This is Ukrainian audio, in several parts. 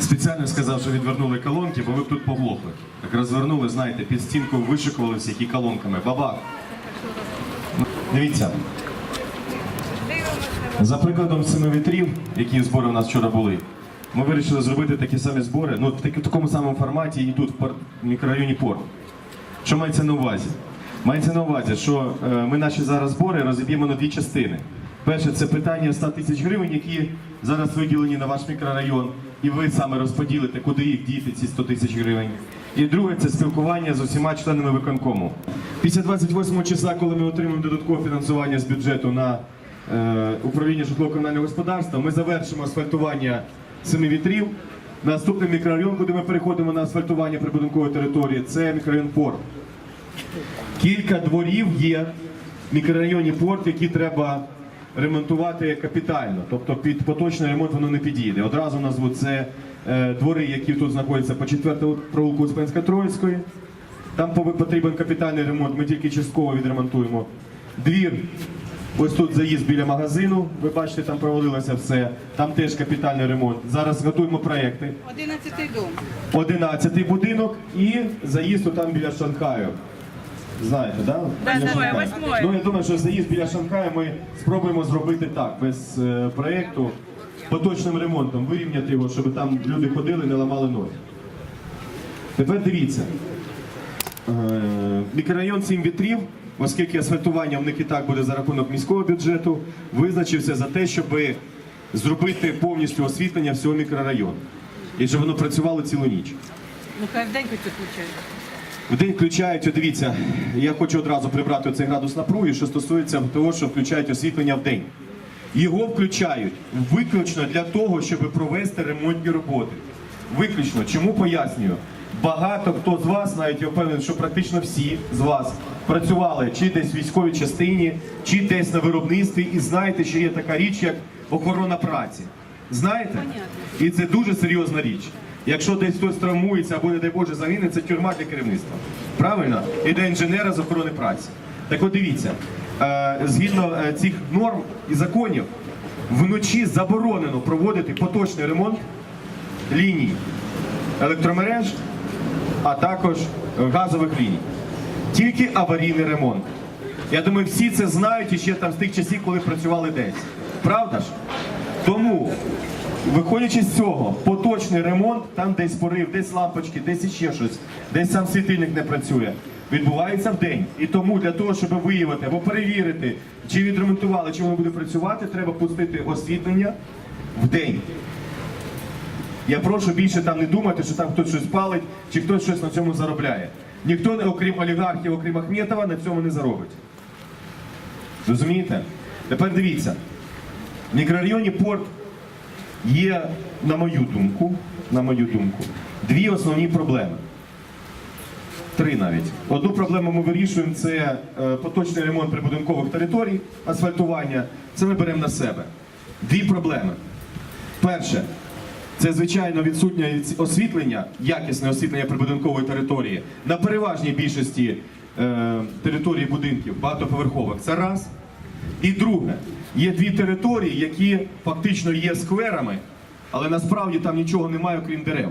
Спеціально сказав, що відвернули колонки, бо ви б тут поглохли. Так розвернули, знаєте, під стінку вишикувалися які колонками. Бабах. Дивіться. За прикладом семи вітрів, які збори у нас вчора були, ми вирішили зробити такі самі збори, ну в такому самому форматі і тут в мікрорайоні Порт. Що мається на увазі? Мається на увазі, що е, ми наші зараз збори розіб'ємо на дві частини. Перше, це питання 100 тисяч гривень, які зараз виділені на ваш мікрорайон, і ви саме розподілите, куди їх діти, ці 100 тисяч гривень. І друге, це спілкування з усіма членами виконкому. Після 28 числа, коли ми отримаємо додаткове фінансування з бюджету на е, управління житлово-комунального господарства, ми завершимо асфальтування семи вітрів. Наступний мікрорайон, куди ми переходимо на асфальтування прибудинкової території, це мікрорайон Порт. Кілька дворів є в мікрорайоні Порт, які треба ремонтувати капітально. Тобто під поточний ремонт воно не підійде. Одразу назву це е, двори, які тут знаходяться по 4 провулку Успенська Троїцької. Там потрібен капітальний ремонт, ми тільки частково відремонтуємо. Двір, ось тут заїзд біля магазину, ви бачите, там проводилося все. Там теж капітальний ремонт. Зараз готуємо проекти. 11 дом. 11 будинок і заїзд там біля Шанхаю. Знаєте, да? Да, Біля да, Шанхаю. Ну я думаю, що заїзд біля Шанхаю ми спробуємо зробити так, без е, проєкту, поточним ремонтом, вирівняти його, щоб там люди ходили, не ламали ноги. Тепер дивіться. Е, Мікрорайон 7 вітрів, оскільки асфальтування в них і так буде за рахунок міського бюджету, визначився за те, щоб зробити повністю освітлення всього мікрорайону. І щоб воно працювало цілу ніч. Ну хай в день хоч включають. В день включають, от дивіться, я хочу одразу прибрати цей градус напруги, що стосується того, що включають освітлення в день. Його включають виключно для того, щоб провести ремонтні роботи. Виключно. Чому пояснюю? Багато хто з вас, навіть я впевнений, що практично всі з вас працювали чи десь в військовій частині, чи десь на виробництві, і знаєте, що є така річ, як охорона праці. Знаєте? І це дуже серйозна річ. Якщо десь хтось травмується або, не дай Боже, загине, це тюрма для керівництва. Правильно? І для інженера з охорони праці. Так от дивіться, е, згідно е, цих норм і законів, вночі заборонено проводити поточний ремонт ліній електромереж, а також газових ліній. Тільки аварійний ремонт. Я думаю, всі це знають і ще там з тих часів, коли працювали десь. Правда ж? Тому, виходячи з цього, поточний ремонт, там десь порив, десь лампочки, десь іще щось, десь сам світильник не працює, відбувається в день. І тому для того, щоб виявити або перевірити, чи відремонтували, чи воно буде працювати, треба пустити освітлення в день. Я прошу більше там не думати, що там хтось щось палить, чи хтось щось на цьому заробляє. Ніхто, окрім олігархів, окрім Ахметова, на цьому не заробить. Розумієте? Тепер дивіться. В мікрорайоні Порт є, на мою думку, на мою думку, дві основні проблеми. Три навіть. Одну проблему ми вирішуємо це е, поточний ремонт прибудинкових територій, асфальтування. Це ми беремо на себе. Дві проблеми. Перше, це звичайно відсутнє освітлення, якісне освітлення прибудинкової території на переважній більшості е, територій будинків багатоповерхових. Це раз. І друге, є дві території, які фактично є скверами, але насправді там нічого немає, окрім дерев.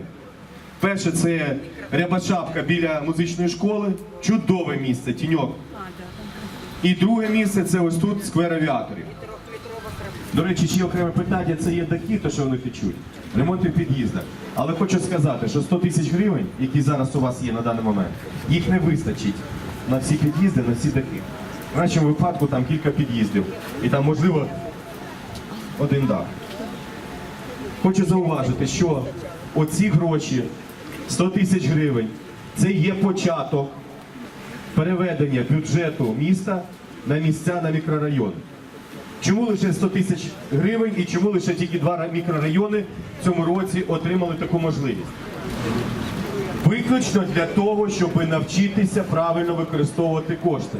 Перше, це Рябошапка біля музичної школи, чудове місце, тіньок. І друге місце це ось тут сквер авіаторів. До речі, ще окреме питання це є дахи, то що вони течуть. Ремонти в під'їздах. Але хочу сказати, що 100 тисяч гривень, які зараз у вас є на даний момент, їх не вистачить на всі під'їзди, на всі дахи. В нашому випадку там кілька під'їздів. І там, можливо, один дах. Хочу зауважити, що оці гроші, 100 тисяч гривень, це є початок переведення бюджету міста на місця на мікрорайони. Чому лише 100 тисяч гривень і чому лише тільки два мікрорайони в цьому році отримали таку можливість? Виключно для того, щоб навчитися правильно використовувати кошти.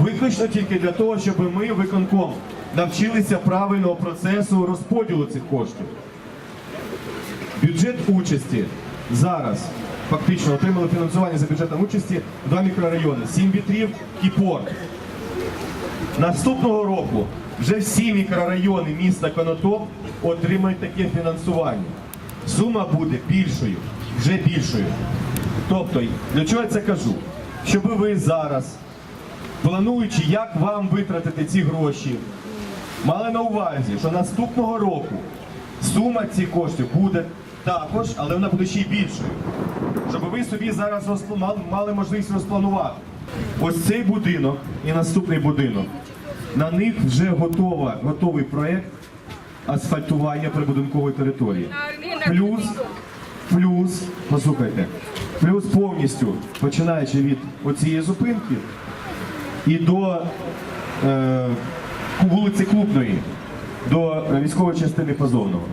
Виключно тільки для того, щоб ми, виконком, навчилися правильного процесу розподілу цих коштів. Бюджет участі зараз фактично отримали фінансування за бюджетом участі два мікрорайони: сім вітрів і порт. Наступного року вже всі мікрорайони міста Конотоп отримають таке фінансування. Сума буде більшою, вже більшою. Тобто, для чого я це кажу? Щоб ви зараз, плануючи, як вам витратити ці гроші, мали на увазі, що наступного року сума цих коштів буде також, але вона буде ще й більшою. Щоб ви собі зараз мали- мали можливість розпланувати. Ось цей будинок і наступний будинок. На них вже готова, готовий проєкт асфальтування прибудинкової території. Плюс, плюс, послухайте, плюс повністю, починаючи від оцієї зупинки і до е, вулиці Клубної, до е, військової частини Позовного.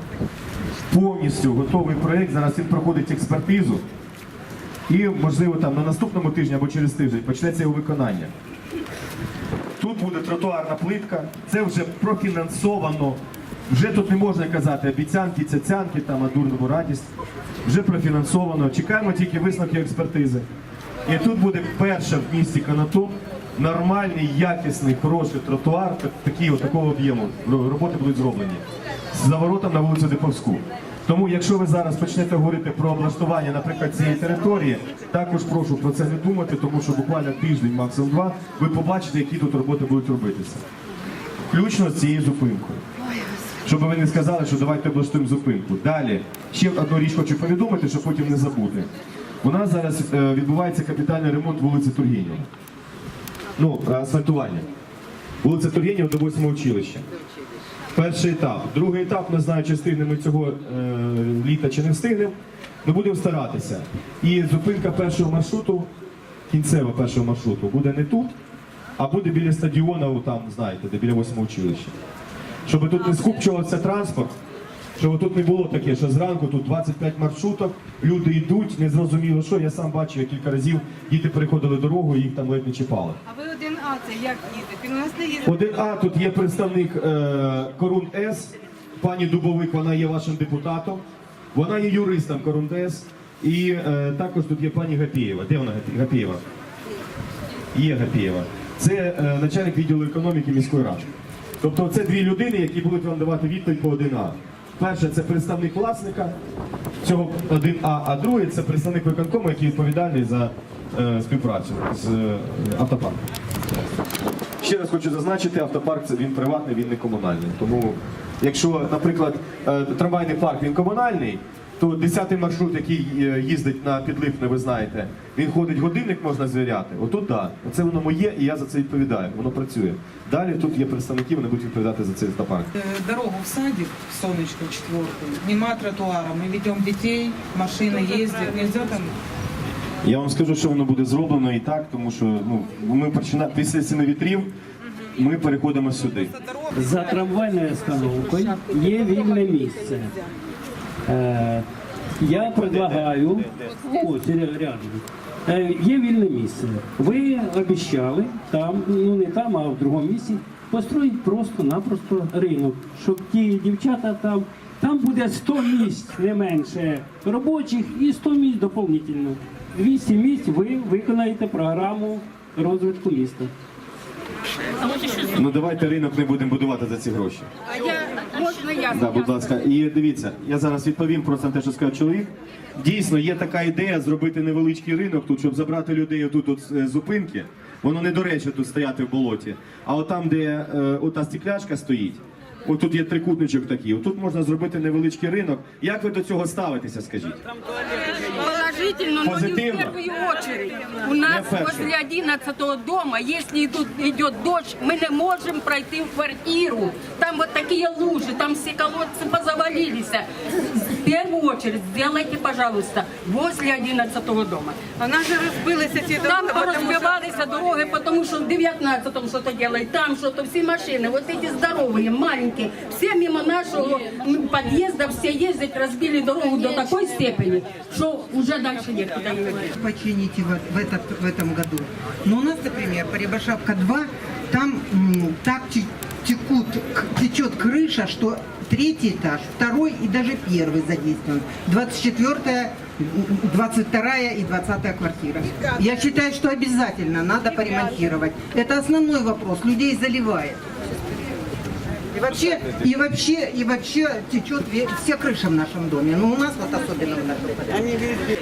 Повністю готовий проєкт. Зараз він проходить експертизу. І, можливо, там на наступному тижні або через тиждень почнеться його виконання. Тут буде тротуарна плитка, це вже профінансовано. Вже тут не можна казати обіцянки, цяцянки, там, а дурному радість. Вже профінансовано. Чекаємо тільки висновки експертизи. І тут буде перша в місті Канатоп нормальний, якісний, хороший тротуар, такий, такого об'єму. Роботи будуть зроблені. З заворотом на вулицю Диповську. Тому, якщо ви зараз почнете говорити про облаштування, наприклад, цієї території, також прошу про це не думати, тому що буквально тиждень, максимум два, ви побачите, які тут роботи будуть робитися. Включно з цією зупинкою. Щоб ви не сказали, що давайте облаштуємо зупинку. Далі, ще одну річ хочу повідомити, щоб потім не забути. У нас зараз е, відбувається капітальний ремонт вулиці Тургенєва. Ну, асфальтування. Вулиця Тургенєва до 8 училища. Перший етап. Другий етап, не знаю, чи встигнемо цього е, літа чи не встигнемо. Ми будемо старатися. І зупинка першого маршруту, кінцева першого маршруту, буде не тут, а буде біля стадіону, там, знаєте, де біля 8 училища. Щоб тут не скупчувався транспорт, щоб тут не було таке, що зранку тут 25 маршруток, люди йдуть, не зрозуміло що. Я сам бачив я кілька разів, діти переходили дорогу їх там ледь не чіпали. А ви один А, це як? Він у нас не їздить. Один А тут є представник е, Корун С. Пані Дубовик, вона є вашим депутатом. Вона є юристом Корун С. І е, також тут є пані Гапієва. Де вона Гапієва? Є Гапієва. Це е, начальник відділу економіки міської ради. Тобто це дві людини, які будуть вам давати відповідь по 1А. Перше це представник власника цього 1А, а другий це представник виконкому, який відповідальний за е, співпрацю з е, автопарком. Ще раз хочу зазначити, автопарк це він приватний, він не комунальний. Тому, якщо, наприклад, е, трамвайний парк він комунальний, то 10-й маршрут, який е, їздить на підлипне, ви знаєте, він ходить годинник, можна звіряти. Отут так. Оце воно моє, і я за це відповідаю. Воно працює. Далі тут є представники, вони будуть відповідати за цей автопарк. Э, Дорогу в садик, в Сонечку, четвертую, нема тротуара. Мы ведем детей, машины ездят. Нельзя там Я вам скажу, що воно буде зроблено і так, тому що ну, ми починаємо після семи вітрів, ми переходимо сюди. За трамвайною остановкою є вільне місце. Е, я предлагаю, ось рядом, е, є вільне місце. Ви обіцяли там, ну не там, а в другому місці, построїть просто-напросто ринок, щоб ті дівчата там, там буде 100 місць не менше робочих і 100 місць доповнительно. 200 місць ви виконаєте програму розвитку міста. Ну давайте ринок не будемо будувати за ці гроші. А я, можна я? Да, будь ласка. І дивіться, я зараз відповім просто на те, що сказав чоловік. Дійсно, є така ідея зробити невеличкий ринок тут, щоб забрати людей тут от з зупинки. Воно не до речі тут стояти в болоті. А от там, де е, ота стекляшка стоїть, отут є трикутничок такий. Отут можна зробити невеличкий ринок. Як ви до цього ставитеся, скажіть? Положительно, Позитивно. У нас возле 11 дома, если идут, идет дождь, мы не можем пройти в квартиру. Там вот такие лужи, там все колодцы позавалились. первую очередь сделайте, пожалуйста, возле 11 дома. Она нас же розбилися ці Там дороги. розбивалися дороги, тому що в 19 что-то делают, там что-то все машины, вот эти здоровые, маленькие, все мимо нашего подъезда все ездят разбили дорогу до такой степени, что уже дальше некуда Почините в, в, этот, в этом году. Но у нас, например, Поребашапка 2, там так текут, течет крыша, что третий этаж, второй и даже первый задействован. 24 22 и 20 квартира. Я считаю, что обязательно надо поремонтировать. Это основной вопрос. Людей заливает. вообще, и вообще, и вообще течет вся крыша в нашем доме. Ну, у нас вот особенно в нашем подъезде.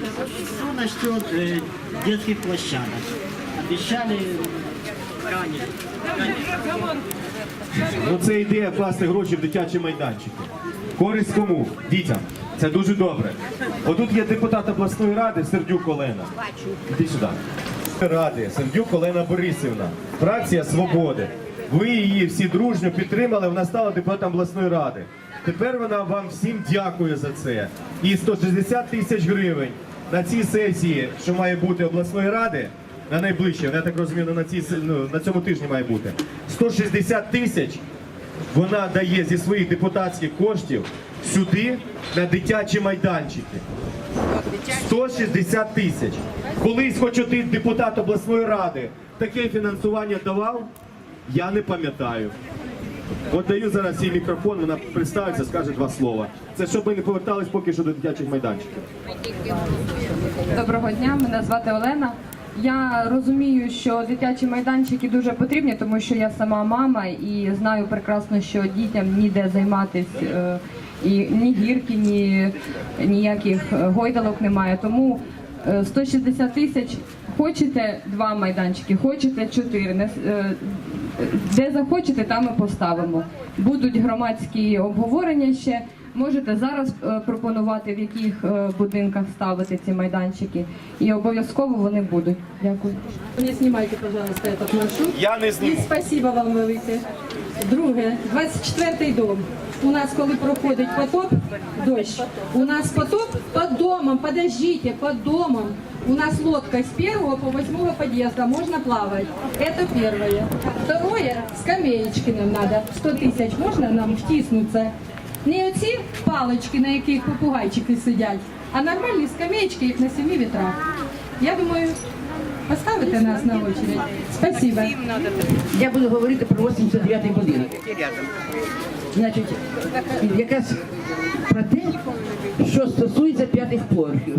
Что насчет э, детских площадок? Обещали ранее. Ну це ідея вкласти гроші в дитячі майданчики. Користь кому? Дітям. Це дуже добре. Отут є депутат обласної ради Сердюк Олена. Іди сюди. Ради Сердюк Олена Борисівна. Фракція Свободи. Ви її всі дружньо підтримали, вона стала депутатом обласної ради. Тепер вона вам всім дякує за це. І 160 тисяч гривень на цій сесії, що має бути обласної ради, на найближче, я так розумію, на, цій, ну, на цьому тижні має бути. 160 тисяч вона дає зі своїх депутатських коштів сюди на дитячі майданчики. 160 тисяч. Колись хоч один депутат обласної ради таке фінансування давав, я не пам'ятаю. От даю зараз їй мікрофон, вона представиться, скаже два слова. Це щоб ми не повертались поки що до дитячих майданчиків. Доброго дня, мене звати Олена. Я розумію, що дитячі майданчики дуже потрібні, тому що я сама мама і знаю прекрасно, що дітям ніде займатися, е, і ні гірки, ні ніяких е, гойдалок немає. Тому е, 160 тисяч. Хочете два майданчики, хочете чотири. Е, Де захочете, там і поставимо. Будуть громадські обговорення ще. Можете зараз е, пропонувати, в яких е, будинках ставити ці майданчики, і обов'язково вони будуть. Дякую. Не знімайте, пожалуйста, этот маршрут. Я не І зніму. спасибо вам велике. Друге, 24-й дом. У нас, коли проходить потоп, дощ, у нас потоп под домом, подождите, под домом. У нас лодка с первого по восьмого подъезда, можно плавать. Это первое. Второе, скамеечки нам надо. 100 тисяч можна нам втиснуться? не оці палочки, на яких попугайчики сидять, а нормальні скамеечки, як на семи вітрах. Я думаю, поставите нас на очередь. Спасибо. Я буду говорити про 89-й будинок. Значить, якраз про те, що стосується п'ятих поверхів,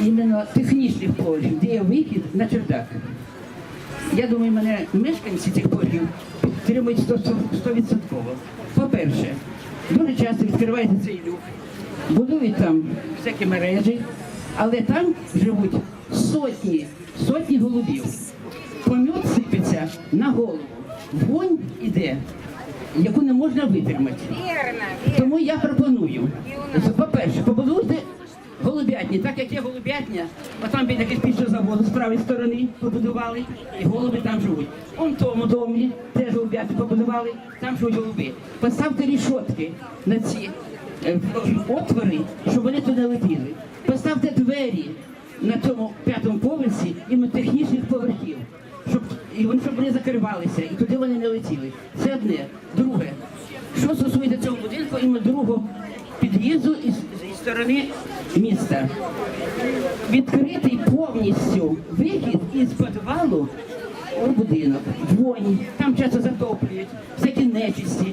іменно технічних поверхів, де є вихід на чердак. Я думаю, мене мешканці цих поверхів підтримують 100%. 100%. По-перше, дуже часто відкривається цей люк, будують там всякі мережі, але там живуть сотні, сотні голубів. Помет сипеться на голову. Вонь іде, яку не можна витримати. Тому я пропоную, по-перше, побудуйте голубятні, так як є голубятня, а отам біля кирпічного заводу з правої сторони побудували, і голуби там живуть. Он тому домі теж голубятню побудували, там живуть голуби. Поставте рішотки на ці е, отвори, щоб вони туди летіли. Поставте двері на цьому п'ятому поверсі іменно технічних поверхів, щоб і вони щоб вони закривалися, і туди вони не летіли. Це одне. Друге, що стосується цього будинку, іменно другого під'їзду із, із сторони міста. Відкритий повністю вихід із підвалу у будинок. Вонь, там часто затоплюють, всякі нечисті.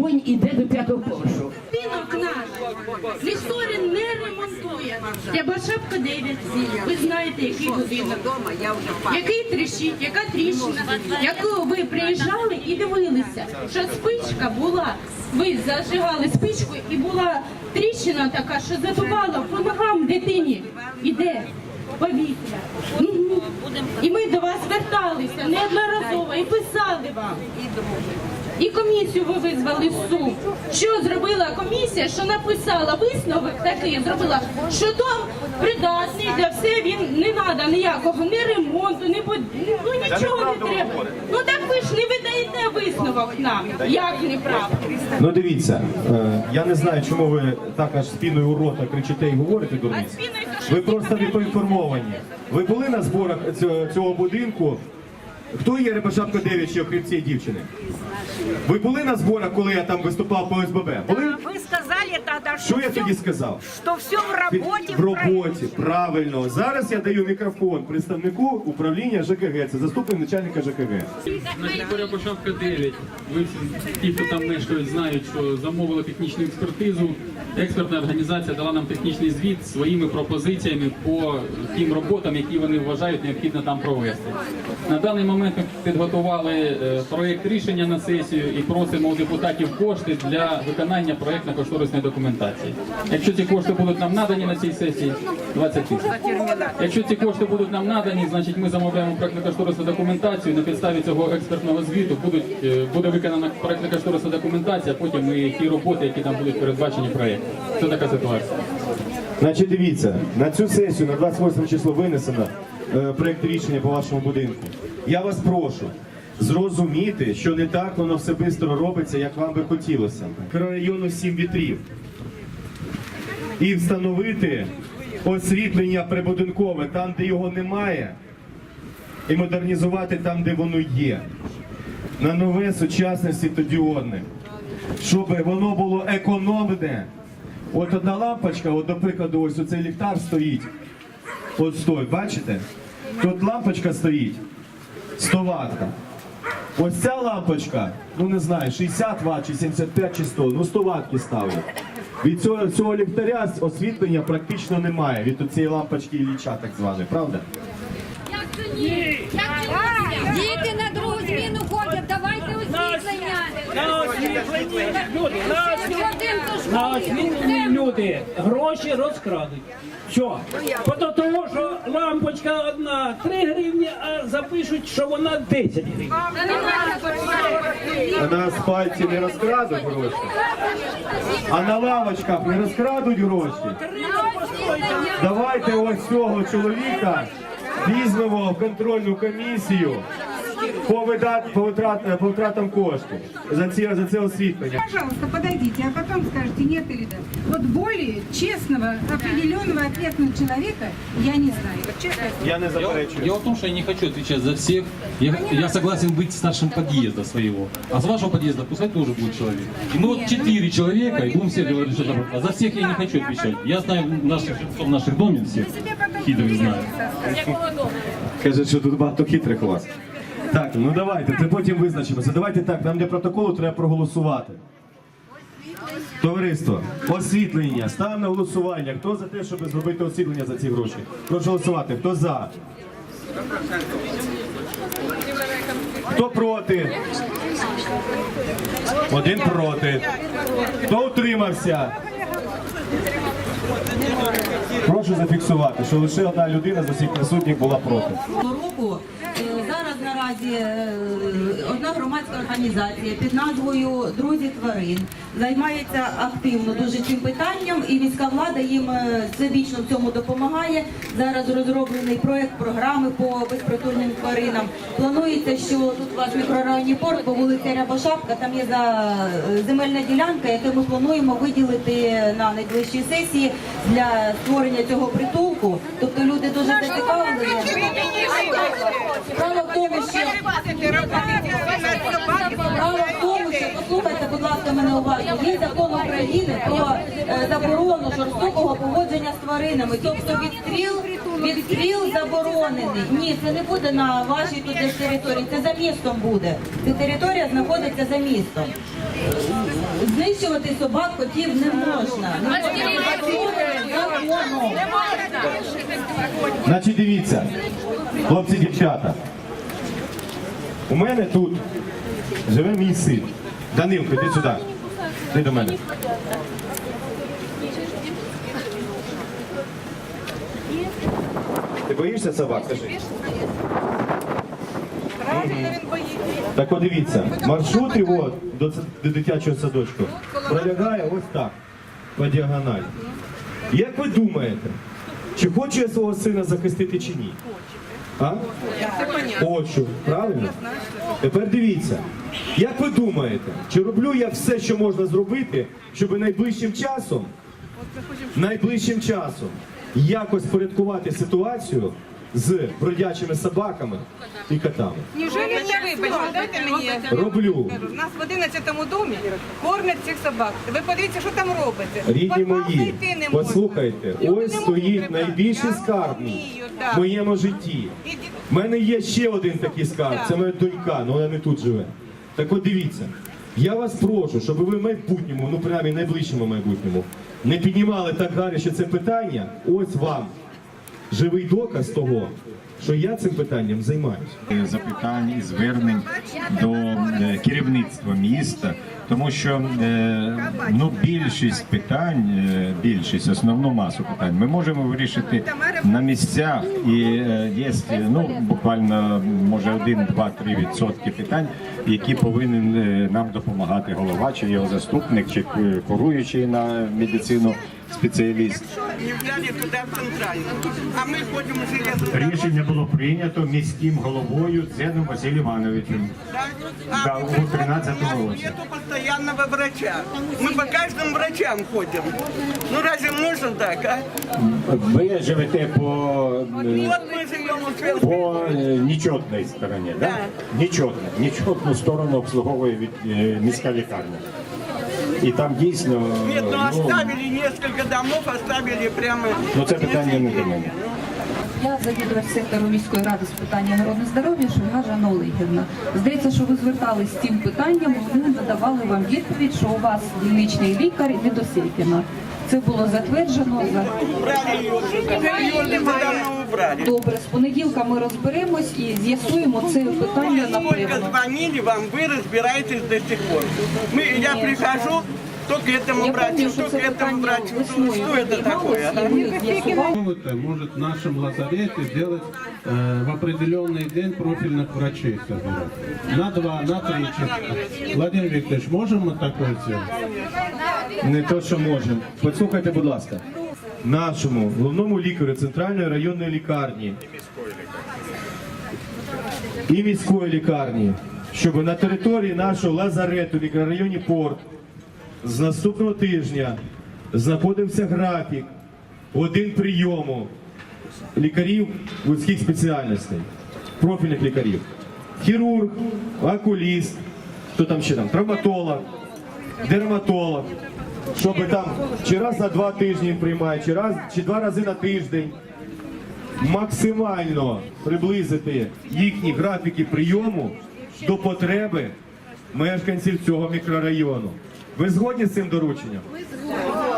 Вонь іде до п'ятого поверху. Будинок наш. Лісорін не ремонтує. Рябошапка 9. Ви знаєте, який будинок. Який тріщить, яка тріщина, яку ви приїжджали і дивилися, що спичка була, ви зажигали спичку і була тріщина така, що забивала по ногам дитині. Іде повітря. І ми до вас зверталися неодноразово і писали вам. І комісію ви визвали в суд. Що зробила комісія? Що написала висновок такий, зробила, що дом придатний для все, він не треба ніякого ні ремонту, ні буд... ну нічого не треба. Ну так ви ж не видаєте висновок нам. Як неправда? Ну дивіться, е, я не знаю, чому ви так аж спіною у рота кричите і говорите дурниць. Ви просто не поінформовані. Ви були на зборах цього будинку? Хто є Рябошапка 9 ще окрім цієї дівчини? Ви були на зборах, коли я там виступав по СББ? Були? сказали тогда, что, Що я тоді сказав? что все в работе. В роботі, правильно. Зараз я даю мікрофон представнику управління ЖКГ. Це заступник начальника ЖКГ. Значить, Борябошавка 9. Ви всі, ті, хто там мешкають, знають, що замовили технічну експертизу. Експертна організація дала нам технічний звіт своїми пропозиціями по тим роботам, які вони вважають необхідно там провести. На даний момент ми підготували е, проєкт рішення на сесію і просимо у депутатів кошти для виконання проєктно-кошторисної документації. Якщо ці кошти будуть нам надані на цій сесії, 20 тисяч. Якщо ці кошти будуть нам надані, значить ми замовляємо проєктно-кошторисну документацію. На підставі цього експертного звіту будуть, е, буде виконана проєктно-кошторисна документація, а потім і ті роботи, які там будуть передбачені в проєкті. Це така ситуація. Значить, дивіться, на цю сесію на 28 число винесено е, проект рішення по вашому будинку. Я вас прошу зрозуміти, що не так воно все швидко робиться, як вам би хотілося. Мікрорайону 7 вітрів. І встановити освітлення прибудинкове там, де його немає, і модернізувати там, де воно є. На нове сучасне світодіодне. Щоб воно було економне. От одна лампочка, от, до прикладу, ось оцей ліхтар стоїть. От стой, бачите? Тут лампочка стоїть. 100 ватка. Ось ця лампочка, ну не знаю, 60 Вт чи 75 чи 100, ну 100 ватки ставлять. Від цього, цього ліхтаря освітлення практично немає, від цієї лампочки Ілліча так званої, правда? Діти на другу зміну ходять, давайте освітлення. На освітлення, люди, гроші розкрадуть. Що? Бо того, що лампочка одна 3 гривні, а запишуть, що вона 10 гривень. А на асфальті не розкрадуть гроші. А на лавочках не розкрадуть гроші. Давайте ось цього чоловіка візьмемо в контрольну комісію по, видат, по, витрат, по витратам коштів за, ці, за це освітлення. Пожалуйста, подойдите, а потом скажете нет или да. Вот более честного, определенного, ответственного человека я не знаю. Вот честно. Я не заперечую. Дело в том, что я не хочу отвечать за всех. Я, я согласен быть старшим подъезда своего. А с вашего подъезда пускай тоже будет человек. И мы вот четыре человека, и будем все говорить, что это А за всех я не хочу отвечать. Я знаю наших жильцов наших домен всех. Хитрых знаю. Каже, що тут багато хитрих у вас. Так, ну давайте, це потім визначимося. Давайте так, нам для протоколу треба проголосувати. Товариство, освітлення. Ставимо на голосування. Хто за те, щоб зробити освітлення за ці гроші? Прошу голосувати. Хто за? Хто проти? Один проти. Хто утримався? Прошу зафіксувати, що лише одна людина з усіх присутніх була проти. року наразі е, одна громадська організація під назвою Друзі тварин займається активно дуже цим питанням, і міська влада їм е, всебічно в цьому допомагає. Зараз розроблений проект програми по безпритульним тваринам. Планується, що тут у вас в порт по вулиці Рябошапка, там є е, земельна ділянка, яку ми плануємо виділити на найближчій сесії для створення цього притулку. Тобто люди дуже зацікавлені. Справа в тому, що Справа в тому, що послухайте, будь ласка, мене уважно. Є закон України про е, заборону жорстокого поводження з тваринами. Тобто відстріл, відстріл заборонений. Ні, це не буде на вашій тут десь території. Це за містом буде. Ця територія знаходиться за містом. Знищувати собак, котів не можна. Не можна. Значить, дивіться, хлопці, дівчата. У мене тут живе мій син. Данилко, іди сюди. Іди до мене. Ти боїшся собак? Скажи. Так от дивіться, маршрут його до, ц- до дитячого садочку пролягає ось так, по діагоналі. Як ви думаєте, чи хочу я свого сина захистити чи ні? А? Хочу, правильно? Тепер дивіться, як ви думаєте, чи роблю я все, що можна зробити, щоб найближчим часом, найближчим часом якось порядкувати ситуацію з бродячими собаками і котами. Неужели не вибачте, дайте мені. Роблю. У нас в 11-му домі кормять цих собак. Ви подивіться, що там робиться. Рідні мої, послухайте, ось стоїть найбільший скарб в моєму житті. У мене є ще один такий скарб, це моя донька, але вона не тут живе. Так от дивіться, я вас прошу, щоб ви в майбутньому, ну прямо найближчому майбутньому, не піднімали так гаряче це питання. Ось вам живий доказ того, що я цим питанням займаюся. запитань і звернень до е, керівництва міста, тому що е, ну, більшість питань, е, більшість, основну масу питань ми можемо вирішити на місцях і є ну, буквально може один, два, три відсотки питань, які повинен нам допомагати голова, чи його заступник, чи куруючий на медицину спеціаліст. Не взяли туди в центральну. А ми ходимо железно. Рішення було прийнято міським головою Дзеном Василем Івановичем. Да, у 13 році. Нету постоянного врача. Мы по каждым врачам ходим. Ну разве можно так, а? Ви живете по, е, Вот мы живем у по е, нечетній стороні, да? Нечетна. Нечетну сторону обслуговує від, е, міська лікарня. І там дійсно, Нет, ну оставили несколько домов, оставили прямо... ну це питання не до мене. Я завідувач сектору міської ради з питань охорони здоров'я Шульга Жанна Олегівна. Здається, що ви звертались з цим питанням, вони надавали вам відповідь, що у вас дільничний лікар не до Це було затверджено за Убрали ее уже. Ее уже давно убрали. добре. З понеділка ми розберемось і з'ясуємо це питання Сколько напевно. звонили вам, вы разбираетесь до сих пор. Мы, я Нет. прихожу, то к этому Я врачу, помню, что то к это этому питание врачу. весной Что это такое? а? Это может в нашем лазарете сделать э, в определенный день профильных врачей собирать. На два, на три часа. Владимир Викторович, можем мы такое сделать? Не то, що можемо. Послухайте, будь ласка. Нашому головному лікарю центральної районної лікарні і міської лікарні, щоб на території нашого лазарету в мікрорайоні Порт з наступного тижня знаходився графік один прийому лікарів вузьких спеціальностей, профільних лікарів. Хірург, окуліст, хто там ще там, травматолог, дерматолог, щоб там чи раз на два тижні приймає, чи раз, чи два рази на тиждень максимально приблизити їхні графіки прийому до потреби мешканців цього мікрорайону. Ви згодні з цим дорученням?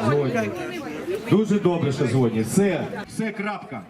Згодні. Дуже добре, що згодні. Все, все крапка.